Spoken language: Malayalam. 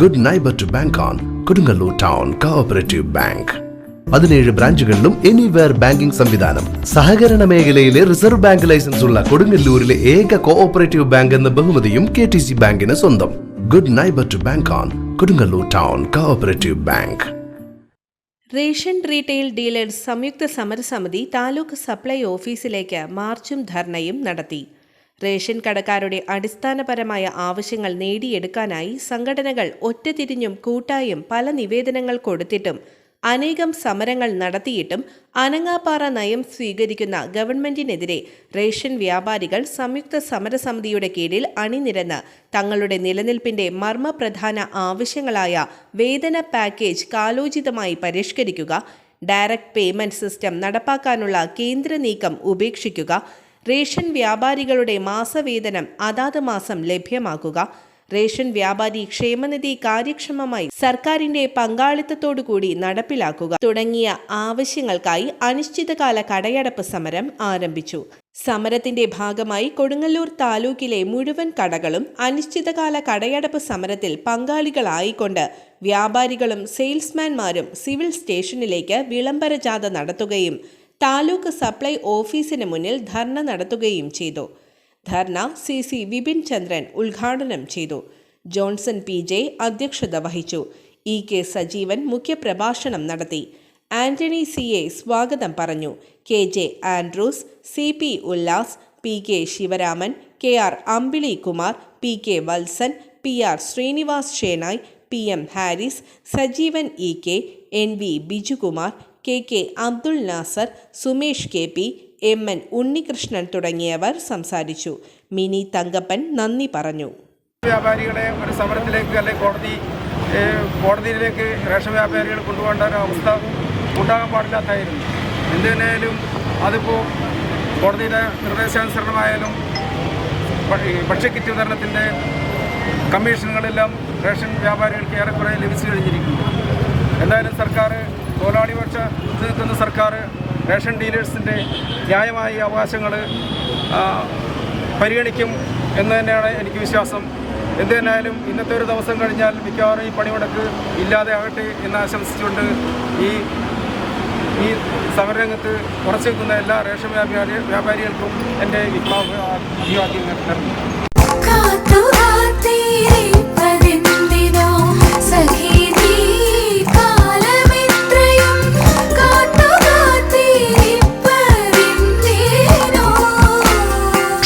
Good neighbour to bank on Kodungallur town cooperative bank പതിനേഴ് ബ്രാഞ്ചുകളിലും എനിവെയർ ബാങ്കിംഗ് സംവിധാനം. സഹകരണ മേഖലയിലെ റിസർവ് ബാങ്ക് ലൈസൻസ് ഉള്ള കൊടുങ്ങല്ലൂരിലെ ഏക കോഓപ്പറേറ്റീവ് ബാങ്ക് എന്ന ബഹുമതിയും കെ ടി സി ബാങ്കിന് സ്വന്തം. Good neighbour to bank on Kodungallur town cooperative bank ration retail dealers സംയുക്ത സമരസമിതി താലൂക്ക് സപ്ലൈ ഓഫീസിലേക്ക് മാർച്ചും ധർണയും നടത്തി. റേഷൻ കടക്കാരുടെ അടിസ്ഥാനപരമായ ആവശ്യങ്ങൾ നേടിയെടുക്കാനായി സംഘടനകൾ ഒറ്റതിരിഞ്ഞും കൂട്ടായും പല നിവേദനങ്ങൾ കൊടുത്തിട്ടും അനേകം സമരങ്ങൾ നടത്തിയിട്ടും അനങ്ങാപ്പാറ നയം സ്വീകരിക്കുന്ന ഗവൺമെന്റിനെതിരെ റേഷൻ വ്യാപാരികൾ സംയുക്ത സമരസമിതിയുടെ കീഴിൽ അണിനിരന്ന് തങ്ങളുടെ നിലനിൽപ്പിന്റെ മർമ്മപ്രധാന ആവശ്യങ്ങളായ വേതന പാക്കേജ് കാലോചിതമായി പരിഷ്കരിക്കുക ഡയറക്ട് പേയ്മെന്റ് സിസ്റ്റം നടപ്പാക്കാനുള്ള കേന്ദ്ര നീക്കം ഉപേക്ഷിക്കുക റേഷൻ വ്യാപാരികളുടെ മാസവേതനം അതാത് മാസം ലഭ്യമാക്കുക. റേഷൻ വ്യാപാരി ക്ഷേമനിധി കാര്യക്ഷമമായി സർക്കാരിന്റെ പങ്കാളിത്തത്തോടുകൂടി നടപ്പിലാക്കുക തുടങ്ങിയ ആവശ്യങ്ങൾക്കായി അനിശ്ചിതകാല കടയടപ്പ് സമരം ആരംഭിച്ചു. സമരത്തിന്റെ ഭാഗമായി കൊടുങ്ങല്ലൂർ താലൂക്കിലെ മുഴുവൻ കടകളും അനിശ്ചിതകാല കടയടപ്പ് സമരത്തിൽ പങ്കാളികളായിക്കൊണ്ട് വ്യാപാരികളും സെയിൽസ്മാൻമാരും സിവിൽ സ്റ്റേഷനിലേക്ക് വിളംബര ജാഥ നടത്തുകയും താലൂക്ക് സപ്ലൈ ഓഫീസിന് മുന്നിൽ ധർണ നടത്തുകയും ചെയ്തു. ധർണ സി സി വിപിൻ ചന്ദ്രൻ ഉദ്ഘാടനം ചെയ്തു. ജോൺസൺ പി ജെ അധ്യക്ഷത വഹിച്ചു. ഇ കെ സജീവൻ മുഖ്യപ്രഭാഷണം നടത്തി. ആന്റണി സി എ സ്വാഗതം പറഞ്ഞു. K J Andrews C P Ullas P K Sivaraman K R Ambili Kumar P K Valsan P R Srinivas Shenoy P M Haris Sajeevan E K N V Bijukumar K K Abdul Nasser Sumesh K P M N Unnikrishnan തുടങ്ങിയവർ സംസാരിച്ചു. മിനി തങ്കപ്പൻ നന്ദി പറഞ്ഞു. വ്യാപാരികളെ ഒരു സമരത്തിലേക്ക് അല്ലെങ്കിൽ കോടതി കോടതിയിലേക്ക് റേഷൻ വ്യാപാരികൾ കൊണ്ടുപോകേണ്ട ഒരു അവസ്ഥ ഉണ്ടാകാൻ പാടില്ലാത്തായിരുന്നു എന്തിനായാലും അതിപ്പോൾ കോടതിയുടെ നിർദ്ദേശാനുസരണമായാലും ഭക്ഷ്യക്കിറ്റ് വിതരണത്തിന്റെ കമ്മീഷനുകളെല്ലാം റേഷൻ വ്യാപാരികൾക്ക് ഏറെക്കുറെ ലഭിച്ചു കഴിഞ്ഞിരിക്കുന്നു. എന്തായാലും സർക്കാർ തോലാളി പക്ഷ നിൽക്കുന്ന സർക്കാർ റേഷൻ ഡീലേഴ്സിന്റെ ന്യായമായ ഈ അവകാശങ്ങൾ പരിഗണിക്കും എന്ന് തന്നെയാണ് എനിക്ക് വിശ്വാസം. എന്ത് ഇന്നത്തെ ഒരു ദിവസം കഴിഞ്ഞാൽ മിക്കവാറും ഈ പണിമുടക്ക് ഇല്ലാതെ ആകട്ടെ എന്ന് ആശംസിച്ചുകൊണ്ട് ഈ ഈ സമരരംഗത്ത് ഉറച്ചു നിൽക്കുന്ന എല്ലാ റേഷൻ വ്യാപാരി വ്യാപാരികൾക്കും എന്റെ വിപ്ലവ നൽകുന്നു കാത്തു